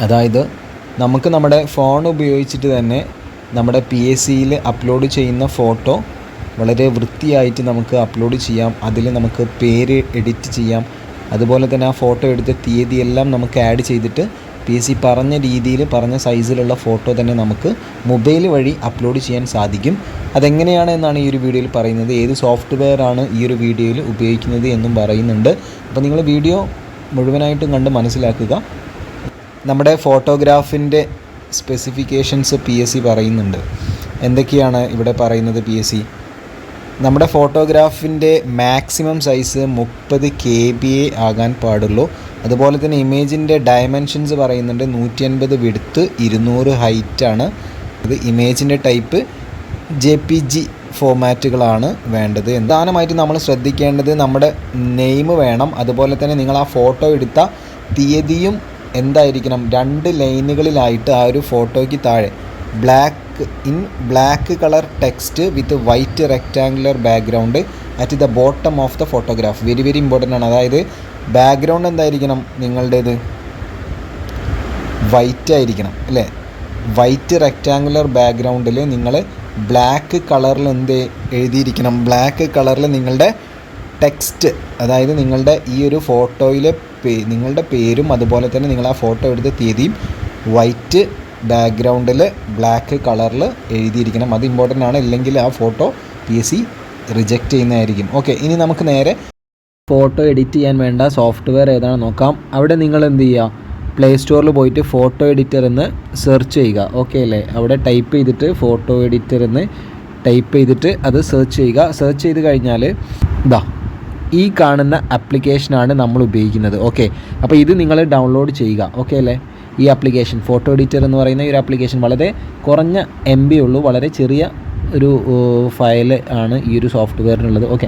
അതായത് നമുക്ക് നമ്മുടെ ഫോൺ ഉപയോഗിച്ചിട്ട് തന്നെ നമ്മുടെ പി എസ് സിയിൽ അപ്ലോഡ് ചെയ്യുന്ന ഫോട്ടോ വളരെ വൃത്തിയായിട്ട് നമുക്ക് അപ്ലോഡ് ചെയ്യാം. അതിൽ നമുക്ക് പേര് എഡിറ്റ് ചെയ്യാം. അതുപോലെ തന്നെ ആ ഫോട്ടോ എടുത്ത തീയതിയെല്ലാം നമുക്ക് ആഡ് ചെയ്തിട്ട് പി എസ് സി പറഞ്ഞ രീതിയിൽ പറഞ്ഞ സൈസിലുള്ള ഫോട്ടോ തന്നെ നമുക്ക് മൊബൈൽ വഴി അപ്ലോഡ് ചെയ്യാൻ സാധിക്കും. അതെങ്ങനെയാണ് എന്നാണ് ഈ ഒരു വീഡിയോയിൽ പറയുന്നത്. ഏത് സോഫ്റ്റ്വെയർ ആണ് ഈ ഒരു വീഡിയോയിൽ ഉപയോഗിക്കുന്നത് എന്നും പറയുന്നുണ്ട്. അപ്പോൾ നിങ്ങൾ വീഡിയോ മുഴുവനായിട്ടും കണ്ട് മനസ്സിലാക്കുക. നമ്മുടെ ഫോട്ടോഗ്രാഫിന്റെ സ്പെസിഫിക്കേഷൻസ് പി എസ് സി പറയുന്നുണ്ട്. എന്തൊക്കെയാണ് ഇവിടെ പറയുന്നത് പി എസ് സി നമ്മുടെ ഫോട്ടോഗ്രാഫിന്റെ മാക്സിമം സൈസ് മുപ്പത് കെ ബി എ ആകാൻ പാടുള്ളൂ. അതുപോലെ തന്നെ ഇമേജിന്റെ ഡയമെൻഷൻസ് പറയുന്നുണ്ട്. നൂറ്റി അൻപത് വിടുത്ത് ഇരുന്നൂറ് ഹൈറ്റാണ് ഇത് ഇമേജിന്റെ ടൈപ്പ് ജെ പി ജി ഫോമാറ്റുകളാണ് വേണ്ടത്. പ്രധാനമായിട്ട് നമ്മൾ ശ്രദ്ധിക്കേണ്ടത് നമ്മുടെ നെയിം വേണം. അതുപോലെ തന്നെ നിങ്ങൾ ആ ഫോട്ടോ എടുത്ത തീയതിയും എന്തായിരിക്കണം? രണ്ട് ലൈനുകളിലായിട്ട് ആ ഒരു ഫോട്ടോയ്ക്ക് താഴെ. Black in black colour text with white rectangular background at the bottom of the photograph. Very very important ആണ്. അതായത് ബാക്ക്ഗ്രൗണ്ട് എന്തായിരിക്കണം നിങ്ങളുടേത്? വൈറ്റ് ആയിരിക്കണം അല്ലേ? വൈറ്റ് റെക്റ്റാങ്കുലർ ബാക്ക്ഗ്രൗണ്ടിൽ നിങ്ങൾ ബ്ലാക്ക് കളറിൽ എന്ത് എഴുതിയിരിക്കണം? ബ്ലാക്ക് കളറിൽ നിങ്ങളുടെ ടെക്സ്റ്റ് അതായത് നിങ്ങളുടെ ഈ ഒരു ഫോട്ടോയിലെ പേ നിങ്ങളുടെ പേരും അതുപോലെ തന്നെ നിങ്ങൾ ആ ഫോട്ടോ എടുത്ത തീയതിയും വൈറ്റ് ബാക്ക്ഗ്രൗണ്ടിൽ ബ്ലാക്ക് കളറിൽ എഴുതിയിരിക്കണം. അത് ഇമ്പോർട്ടന്റ് ആണ്. ഇല്ലെങ്കിൽ ആ photo P S C reject ചെയ്യുന്നതായിരിക്കും. ഓക്കെ ഇനി നമുക്ക് നേരെ ഫോട്ടോ എഡിറ്റ് ചെയ്യാൻ വേണ്ട സോഫ്റ്റ്വെയർ ഏതാണെന്ന് നോക്കാം. അവിടെ നിങ്ങൾ എന്ത് ചെയ്യുക? പ്ലേ സ്റ്റോറിൽ പോയിട്ട് ഫോട്ടോ എഡിറ്റർ എന്ന് സെർച്ച് ചെയ്യുക. ഓക്കെ അല്ലേ? അവിടെ ടൈപ്പ് ചെയ്തിട്ട് ഫോട്ടോ എഡിറ്റർ എന്ന് ടൈപ്പ് ചെയ്തിട്ട് അത് സെർച്ച് ചെയ്യുക. സെർച്ച് ചെയ്ത് കഴിഞ്ഞാൽ ഇതാ ഈ കാണുന്ന ആപ്ലിക്കേഷനാണ് നമ്മൾ ഉപയോഗിക്കുന്നത്. ഓക്കെ അപ്പോൾ ഇത് നിങ്ങൾ ഡൗൺലോഡ് ചെയ്യുക. ഓക്കെ അല്ലേ? ഈ ആപ്ലിക്കേഷൻ ഫോട്ടോ എഡിറ്റർ എന്ന് പറയുന്ന ഈ ഒരു ആപ്ലിക്കേഷൻ വളരെ കുറഞ്ഞ എം ബി ഉള്ളൂ. വളരെ ചെറിയ ഒരു ഫയൽ ആണ് ഈ ഒരു സോഫ്റ്റ്വെയറിനുള്ളത് ഓക്കെ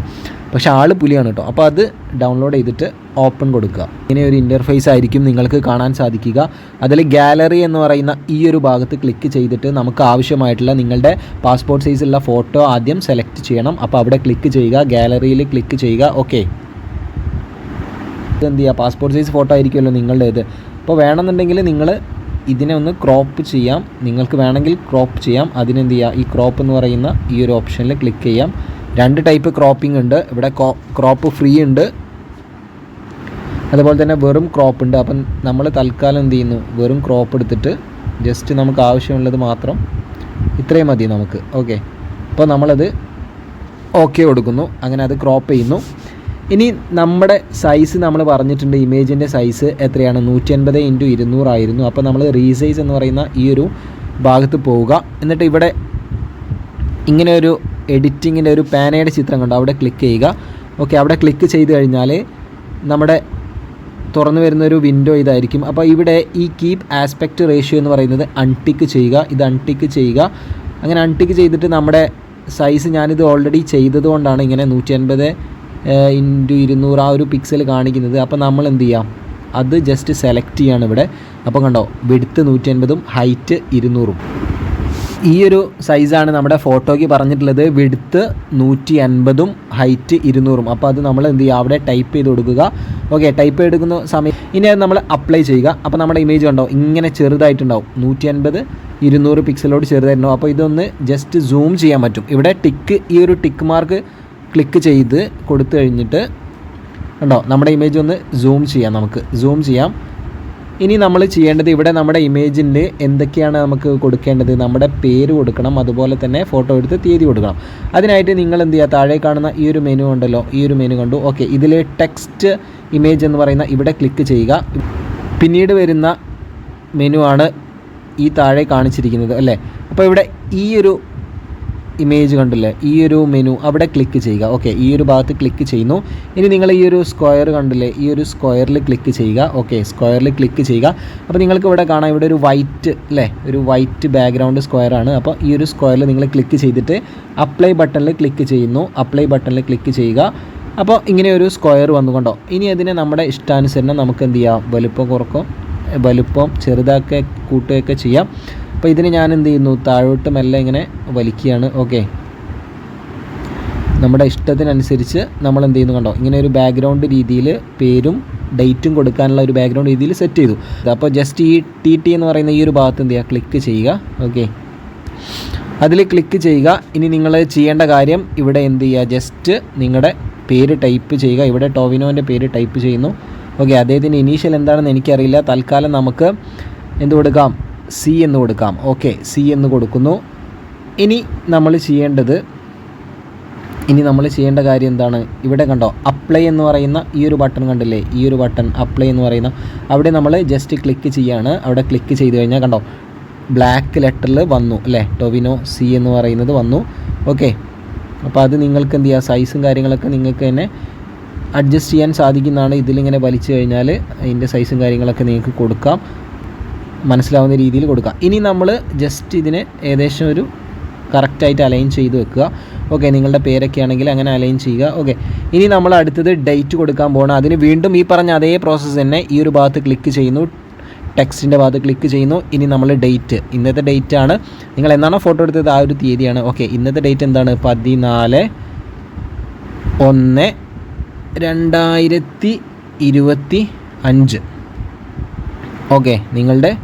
പക്ഷേ ആൾ പുലിയാണ് കേട്ടോ. അപ്പോൾ അത് ഡൗൺലോഡ് ചെയ്തിട്ട് ഓപ്പൺ കൊടുക്കുക. ഇങ്ങനെ ഒരു ഇന്റർഫേസ് ആയിരിക്കും നിങ്ങൾക്ക് കാണാൻ സാധിക്കുക. അതിൽ ഗാലറി എന്ന് പറയുന്ന ഈ ഒരു ഭാഗത്ത് ക്ലിക്ക് ചെയ്തിട്ട് നമുക്ക് ആവശ്യമായിട്ടുള്ള നിങ്ങളുടെ പാസ്പോർട്ട് സൈസുള്ള ഫോട്ടോ ആദ്യം സെലക്ട് ചെയ്യണം. അപ്പോൾ അവിടെ ക്ലിക്ക് ചെയ്യുക ഗാലറിയിൽ ക്ലിക്ക് ചെയ്യുക. ഓക്കെ എന്ത് ചെയ്യുക പാസ്പോർട്ട് സൈസ് ഫോട്ടോ ആയിരിക്കുമല്ലോ നിങ്ങളുടേത്. അപ്പോൾ വേണമെന്നുണ്ടെങ്കിൽ നിങ്ങൾ ഇതിനെ ഒന്ന് ക്രോപ്പ് ചെയ്യാം. നിങ്ങൾക്ക് വേണമെങ്കിൽ ക്രോപ്പ് ചെയ്യാം. അതിനെന്ത് ചെയ്യുക ഈ ക്രോപ്പ് എന്ന് പറയുന്ന ഈ ഒരു ഓപ്ഷനിൽ ക്ലിക്ക് ചെയ്യാം. രണ്ട് ടൈപ്പ് ക്രോപ്പിംഗ് ഉണ്ട്. ഇവിടെ ക്രോപ്പ് ഫ്രീ ഉണ്ട്. അതുപോലെ തന്നെ വെറും ക്രോപ്പ് ഉണ്ട്. അപ്പം നമ്മൾ തൽക്കാലം എന്ത് ചെയ്യുന്നു? വെറും ക്രോപ്പ് എടുത്തിട്ട് ജസ്റ്റ് നമുക്ക് ആവശ്യമുള്ളത് മാത്രം ഇത്രയും മതി നമുക്ക്. ഓക്കെ അപ്പോൾ നമ്മളത് ഓക്കെ കൊടുക്കുന്നു. അങ്ങനെ അത് ക്രോപ്പ് ചെയ്യുന്നു. ഇനി നമ്മുടെ സൈസ് നമ്മൾ പറഞ്ഞിട്ടുണ്ട്. ഇമേജിന്റെ സൈസ് എത്രയാണ്? നൂറ്റി അൻപത് ഇന്റു ഇരുന്നൂറായിരുന്നു അപ്പോൾ നമ്മൾ റീസൈസ് എന്ന് പറയുന്ന ഈ ഒരു ഭാഗത്ത് പോവുക. എന്നിട്ട് ഇവിടെ ഇങ്ങനെ ഒരു എഡിറ്റിങ്ങിന്റെ ഒരു പാനയുടെ ചിത്രം കണ്ടോ? അവിടെ ക്ലിക്ക് ചെയ്യുക. ഓക്കെ അവിടെ ക്ലിക്ക് ചെയ്ത് കഴിഞ്ഞാൽ നമ്മുടെ തുറന്നു വരുന്ന ഒരു വിൻഡോ ഇതായിരിക്കും. അപ്പോൾ ഇവിടെ ഈ കീപ്പ് ആസ്പെക്റ്റ് റേഷ്യോ എന്ന് പറയുന്നത് അൺടിക്ക് ചെയ്യുക. ഇത് അൺടിക്ക് ചെയ്യുക. അങ്ങനെ അൺടിക്ക് ചെയ്തിട്ട് നമ്മുടെ സൈസ് ഞാനിത് ഓൾറെഡി ചെയ്തതുകൊണ്ടാണ് ഇങ്ങനെ നൂറ്റി അൻപത് ഇന്റു ഇരുന്നൂറ് ആ ഒരു പിക്സൽ കാണിക്കുന്നത്. അപ്പോൾ നമ്മൾ എന്ത് ചെയ്യാം? അത് ജസ്റ്റ് സെലക്ട് ചെയ്യാണ് ഇവിടെ. അപ്പോൾ കണ്ടോ വെടുത്ത് നൂറ്റി അൻപതും ഹൈറ്റ് ഇരുന്നൂറും. ഈ ഒരു സൈസാണ് നമ്മുടെ ഫോട്ടോയ്ക്ക് പറഞ്ഞിട്ടുള്ളത്. വിടുത്ത് നൂറ്റി അൻപതും ഹൈറ്റ് ഇരുന്നൂറും. അപ്പോൾ അത് നമ്മൾ എന്ത് ചെയ്യുക? അവിടെ ടൈപ്പ് ചെയ്ത് കൊടുക്കുക. ഓക്കെ ടൈപ്പ് എടുക്കുന്ന സമയം ഇനി അത് നമ്മൾ അപ്ലൈ ചെയ്യുക. അപ്പോൾ നമ്മുടെ ഇമേജ് കണ്ടോ? ഇങ്ങനെ ചെറുതായിട്ടുണ്ടാവും. നൂറ്റി അൻപത് ഇരുന്നൂറ് പിക്സലോട് ചെറുതായിട്ടുണ്ടാവും. അപ്പോൾ ഇതൊന്ന് ജസ്റ്റ് സൂം ചെയ്യാൻ പറ്റും. ഇവിടെ ടിക്ക് ഈ ഒരു ടിക്ക് മാർക്ക് ക്ലിക്ക് ചെയ്ത് കൊടുത്തു കഴിഞ്ഞിട്ട് ഉണ്ടോ നമ്മുടെ ഇമേജ് ഒന്ന് സൂം ചെയ്യാം നമുക്ക്. സൂം ചെയ്യാം. ഇനി നമ്മൾ ചെയ്യേണ്ടത് ഇവിടെ നമ്മുടെ ഇമേജിന്റെ എന്തൊക്കെയാണ് നമുക്ക് കൊടുക്കേണ്ടത്? നമ്മുടെ പേര് കൊടുക്കണം അതുപോലെ തന്നെ ഫോട്ടോ എടുത്ത് തീയതി കൊടുക്കണം. അതിനായിട്ട് നിങ്ങൾ എന്ത് ചെയ്യുക? താഴെ കാണുന്ന ഈ ഒരു മെനു ഉണ്ടല്ലോ ഈ ഒരു മെനു കണ്ടു. ഓക്കെ ഇതിൽ ടെക്സ്റ്റ് ഇമേജ് എന്ന് പറയുന്ന ഇവിടെ ക്ലിക്ക് ചെയ്യുക. പിന്നീട് വരുന്ന മെനു ആണ് ഈ താഴെ കാണിച്ചിരിക്കുന്നത് അല്ലേ? അപ്പോൾ ഇവിടെ ഈ ഒരു ഇമേജ് കണ്ടില്ലേ? ഈ ഒരു മെനു അവിടെ ക്ലിക്ക് ചെയ്യുക. ഓക്കെ ഈ ഒരു ഭാഗത്ത് ക്ലിക്ക് ചെയ്യുന്നു. ഇനി നിങ്ങൾ ഈ ഒരു സ്ക്വയർ കണ്ടില്ലേ? ഈ ഒരു സ്ക്വയറിൽ ക്ലിക്ക് ചെയ്യുക. ഓക്കെ സ്ക്വയറിൽ ക്ലിക്ക് ചെയ്യുക. അപ്പോൾ നിങ്ങൾക്ക് ഇവിടെ കാണാം ഇവിടെ ഒരു വൈറ്റ് അല്ലേ ഒരു വൈറ്റ് ബാക്ക്ഗ്രൗണ്ട് സ്ക്വയറാണ് അപ്പോൾ ഈ ഒരു സ്ക്വയറിൽ നിങ്ങൾ ക്ലിക്ക് ചെയ്തിട്ട് അപ്ലൈ ബട്ടണിൽ ക്ലിക്ക് ചെയ്യുന്നു. അപ്ലൈ ബട്ടണിൽ ക്ലിക്ക് ചെയ്യുക. അപ്പോൾ ഇങ്ങനെ ഒരു സ്ക്വയർ വന്നുകൊണ്ടോ? ഇനി അതിനെ നമ്മുടെ ഇഷ്ടാനുസരണം നമുക്ക് എന്ത് ചെയ്യാം? വലുപ്പം കുറക്കും. വലുപ്പം ചെറുതാക്കുക കൂട്ടുകയൊക്കെ ചെയ്യാം. അപ്പോൾ ഇതിന് ഞാൻ എന്ത് ചെയ്യുന്നു? താഴോട്ട് മെല്ലെ ഇങ്ങനെ വലിക്കുകയാണ്. ഓക്കെ നമ്മുടെ ഇഷ്ടത്തിനനുസരിച്ച് നമ്മൾ എന്ത് ചെയ്യുന്നു കണ്ടോ? ഇങ്ങനെ ഒരു ബാക്ക്ഗ്രൗണ്ട് രീതിയിൽ പേരും ഡേറ്റും കൊടുക്കാനുള്ള ഒരു ബാക്ക്ഗ്രൗണ്ട് രീതിയിൽ സെറ്റ് ചെയ്തു. അപ്പോൾ ജസ്റ്റ് ഈ ടി ടി എന്ന് പറയുന്ന ഈ ഒരു ഭാഗത്ത് എന്ത് ചെയ്യുക? ക്ലിക്ക് ചെയ്യുക. ഓക്കെ അതിൽ ക്ലിക്ക് ചെയ്യുക. ഇനി നിങ്ങൾ ചെയ്യേണ്ട കാര്യം ഇവിടെ എന്ത് ചെയ്യുക? ജസ്റ്റ് നിങ്ങളുടെ പേര് ടൈപ്പ് ചെയ്യുക. ഇവിടെ ടോവിനോന്റെ പേര് ടൈപ്പ് ചെയ്യുന്നു. ഓക്കെ അദ്ദേഹത്തിന്റെ ഇനീഷ്യൽ എന്താണെന്ന് എനിക്കറിയില്ല. തൽക്കാലം നമുക്ക് എന്ത് കൊടുക്കാം? സി എന്ന് കൊടുക്കാം. ഓക്കെ സി എന്ന് കൊടുക്കുന്നു. ഇനി നമ്മൾ ചെയ്യേണ്ടത് ഇനി നമ്മൾ ചെയ്യേണ്ട കാര്യം എന്താണ്? ഇവിടെ കണ്ടോ അപ്ലൈ എന്ന് പറയുന്ന ഈ ഒരു ബട്ടൺ കണ്ടില്ലേ? ഈ ഒരു ബട്ടൺ അപ്ലൈ എന്ന് പറയുന്ന അവിടെ നമ്മൾ ജസ്റ്റ് ക്ലിക്ക് ചെയ്യാണ്. അവിടെ ക്ലിക്ക് ചെയ്ത് കഴിഞ്ഞാൽ കണ്ടോ ബ്ലാക്ക് ലെറ്ററിൽ വന്നു അല്ലേ? ടൊവിനോ സി എന്ന് പറയുന്നത് വന്നു. ഓക്കെ അപ്പോൾ അത് നിങ്ങൾക്ക് എന്ത് ചെയ്യുക സൈസും കാര്യങ്ങളൊക്കെ നിങ്ങൾക്ക് തന്നെ അഡ്ജസ്റ്റ് ചെയ്യാൻ സാധിക്കുന്നതാണ്. ഇതിലിങ്ങനെ വലിച്ചു കഴിഞ്ഞാൽ അതിന്റെ സൈസും കാര്യങ്ങളൊക്കെ നിങ്ങൾക്ക് കൊടുക്കാം. മനസ്സിലാവുന്ന രീതിയിൽ കൊടുക്കുക ഇനി നമ്മൾ ജസ്റ്റ് ഇതിനെ ഏകദേശം ഒരു കറക്റ്റായിട്ട് അലൈൻ ചെയ്ത് വെക്കുക. ഓക്കെ നിങ്ങളുടെ പേരൊക്കെ ആണെങ്കിൽ അങ്ങനെ അലൈൻ ചെയ്യുക. ഓക്കെ ഇനി നമ്മൾ അടുത്തത് ഡേറ്റ് കൊടുക്കാൻ പോകണം അതിന് വീണ്ടും ഈ പറഞ്ഞ അതേ പ്രോസസ്സ് തന്നെ ഈ ഒരു ഭാഗത്ത് ക്ലിക്ക് ചെയ്യുന്നു. ടെക്സ്റ്റിന്റെ ഭാഗത്ത് ക്ലിക്ക് ചെയ്യുന്നു. ഇനി നമ്മൾ ഡേറ്റ് ഇന്നത്തെ ഡേറ്റ് ആണ്. നിങ്ങൾ എന്നാണോ ഫോട്ടോ എടുത്തത്? ആ ഒരു തീയതിയാണ്. ഓക്കെ ഇന്നത്തെ ഡേറ്റ് എന്താണ്? പതിനാല് ഒന്ന് രണ്ടായിരത്തി ഇരുപത്തി അഞ്ച്. ഓക്കെ നിങ്ങളുടെ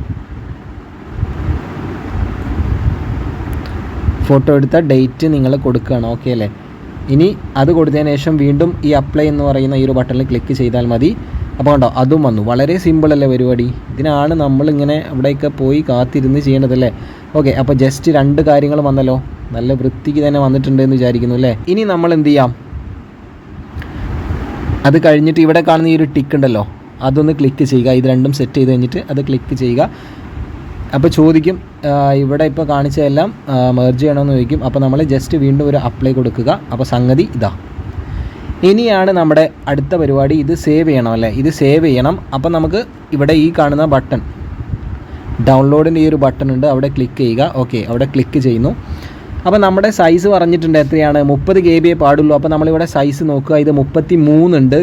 ഫോട്ടോ എടുത്ത ഡേറ്റ് നിങ്ങൾ കൊടുക്കുകയാണ്. ഓക്കെ അല്ലേ? ഇനി അത് കൊടുത്തതിന് ശേഷം വീണ്ടും ഈ അപ്ലൈ എന്ന് പറയുന്ന ഈ ഒരു ബട്ടണിൽ ക്ലിക്ക് ചെയ്താൽ മതി. അപ്പോൾ കണ്ടോ അതും വന്നു. വളരെ സിമ്പിളല്ലേ പരിപാടി? ഇതിനാണ് നമ്മളിങ്ങനെ അവിടെയൊക്കെ പോയി കാത്തിരുന്ന് ചെയ്യേണ്ടതല്ലേ ഓക്കെ അപ്പോൾ ജസ്റ്റ് രണ്ട് കാര്യങ്ങൾ വന്നല്ലോ. നല്ല വൃത്തിക്ക് തന്നെ വന്നിട്ടുണ്ട് എന്ന് വിചാരിക്കുന്നു അല്ലേ? ഇനി നമ്മൾ എന്ത് ചെയ്യാം? അത് കഴിഞ്ഞിട്ട് ഇവിടെ കാണുന്ന ഈ ഒരു ടിക്ക് ഉണ്ടല്ലോ. അതൊന്ന് ക്ലിക്ക് ചെയ്യുക. ഇത് രണ്ടും സെറ്റ് ചെയ്ത് കഴിഞ്ഞിട്ട് അത് ക്ലിക്ക് ചെയ്യുക. അപ്പോൾ ചോദിക്കും ഇവിടെ ഇപ്പോൾ കാണിച്ചതെല്ലാം മെർജ് ചെയ്യണമെന്ന് ചോദിക്കും. അപ്പോൾ നമ്മൾ ജസ്റ്റ് വീണ്ടും ഒരു അപ്ലൈ കൊടുക്കുക. അപ്പോൾ സംഗതി ഇതാ. ഇനിയാണ് നമ്മുടെ അടുത്ത പരിപാടി. ഇത് സേവ് ചെയ്യണം അല്ലേ? ഇത് സേവ് ചെയ്യണം. അപ്പോൾ നമുക്ക് ഇവിടെ ഈ കാണുന്ന ബട്ടൺ ഡൗൺലോഡിന്റെ ഈ ഒരു ബട്ടൺ ഉണ്ട്. അവിടെ ക്ലിക്ക് ചെയ്യുക. ഓക്കെ അവിടെ ക്ലിക്ക് ചെയ്യുന്നു. അപ്പോൾ നമ്മുടെ സൈസ് പറഞ്ഞിട്ടുണ്ട് എത്രയാണ്? മുപ്പത് കെ ബിയെ പാടുള്ളൂ. അപ്പോൾ നമ്മളിവിടെ സൈസ് നോക്കുക. ഇത് മുപ്പത്തി മൂന്നുണ്ട്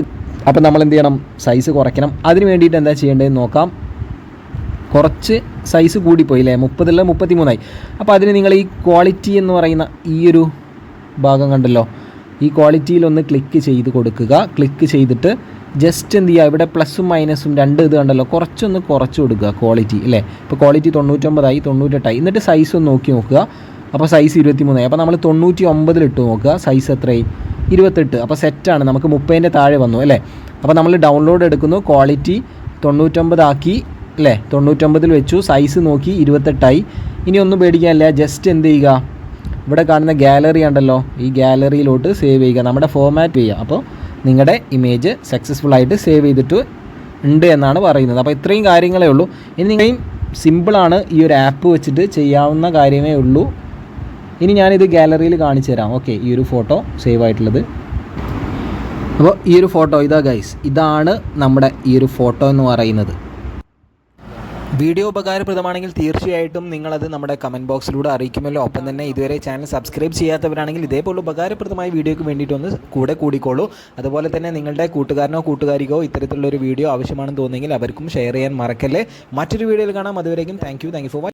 അപ്പോൾ നമ്മൾ എന്ത് ചെയ്യണം? സൈസ് കുറയ്ക്കണം. അതിന് വേണ്ടിയിട്ട് എന്താ ചെയ്യേണ്ടതെന്ന് നോക്കാം. കുറച്ച് സൈസ് കൂടിപ്പോയി അല്ലേ മുപ്പതല്ല മുപ്പത്തി മൂന്നായി അപ്പോൾ അതിന് നിങ്ങൾ ഈ ക്വാളിറ്റി എന്ന് പറയുന്ന ഈ ഒരു ഭാഗം കണ്ടല്ലോ? ഈ ക്വാളിറ്റിയിൽ ഒന്ന് ക്ലിക്ക് ചെയ്ത് കൊടുക്കുക. ക്ലിക്ക് ചെയ്തിട്ട് ജസ്റ്റ് എന്ത് ചെയ്യുക? ഇവിടെ പ്ലസും മൈനസും രണ്ട് ഇത് കണ്ടല്ലോ? കുറച്ചൊന്ന് കുറച്ച് കൊടുക്കുക ക്വാളിറ്റി അല്ലേ? ഇപ്പോൾ ക്വാളിറ്റി തൊണ്ണൂറ്റൊമ്പതായി തൊണ്ണൂറ്റെട്ടായി. എന്നിട്ട് സൈസ് ഒന്ന് നോക്കി നോക്കുക. അപ്പോൾ സൈസ് ഇരുപത്തി മൂന്നായി അപ്പോൾ നമ്മൾ തൊണ്ണൂറ്റി ഒമ്പതിലിട്ട് നോക്കുക. സൈസ് എത്രയായി? ഇരുപത്തെട്ട്. അപ്പോൾ സെറ്റാണ് നമുക്ക് മുപ്പതിന്റെ താഴെ വന്നു അല്ലേ? അപ്പോൾ നമ്മൾ ഡൗൺലോഡ് എടുക്കുന്നു. ക്വാളിറ്റി തൊണ്ണൂറ്റൊമ്പതാക്കി. അല്ലേ തൊണ്ണൂറ്റൊമ്പതിൽ വെച്ചു. സൈസ് നോക്കി ഇരുപത്തെട്ടായി. ഇനി ഒന്നും പേടിക്കാനില്ല. ജസ്റ്റ് എന്ത് ചെയ്യുക? ഇവിടെ കാണുന്ന ഗാലറി ഉണ്ടല്ലോ. ഈ ഗാലറിയിലോട്ട് സേവ് ചെയ്യുക. നമ്മുടെ ഫോമാറ്റ് ചെയ്യുക. അപ്പോൾ നിങ്ങളുടെ ഇമേജ് സക്സസ്ഫുൾ ആയിട്ട് സേവ് ചെയ്തിട്ട് ഉണ്ട് എന്നാണ് പറയുന്നത്. അപ്പോൾ ഇത്രയും കാര്യങ്ങളേ ഉള്ളൂ. ഇനി നിങ്ങളെയും സിമ്പിളാണ് ഈ ഒരു ആപ്പ് വെച്ചിട്ട് ചെയ്യാവുന്ന കാര്യമേ ഉള്ളൂ. ഇനി ഞാനിത് ഗാലറിയിൽ കാണിച്ചു തരാം. ഓക്കെ ഈ ഒരു ഫോട്ടോ സേവ് ആയിട്ടുള്ളത്. അപ്പോൾ ഈ ഒരു ഫോട്ടോ ഇതാ ഗൈസ് ഇതാണ് നമ്മുടെ ഈ ഒരു ഫോട്ടോ എന്ന് പറയുന്നത്. വീഡിയോ ഉപകാരപ്രദമാണെങ്കിൽ തീർച്ചയായിട്ടും നിങ്ങളത് നമ്മുടെ കമന്റ് ബോക്സിലൂടെ അറിയിക്കുമല്ലോ. ഒപ്പം തന്നെ ഇതുവരെ ചാനൽ സബ്സ്ക്രൈബ് ചെയ്യാത്തവരാണെങ്കിൽ ഇതേപോലെ ഉപകാരപ്രദമായ വീഡിയോയ്ക്ക് വേണ്ടിയിട്ടൊന്ന് കൂടെ കൂടിക്കോളൂ. അതുപോലെ തന്നെ നിങ്ങളുടെ കൂട്ടുകാരനോ കൂട്ടുകാരിക്കോ ഇത്തരത്തിലുള്ളൊരു വീഡിയോ ആവശ്യമാണെന്ന് തോന്നുന്നെങ്കിൽ അവർക്കും ഷെയർ ചെയ്യാൻ മറക്കല്ലേ. മറ്റൊരു വീഡിയോയിൽ കാണാം. അതുവരേക്കും thank you thank you for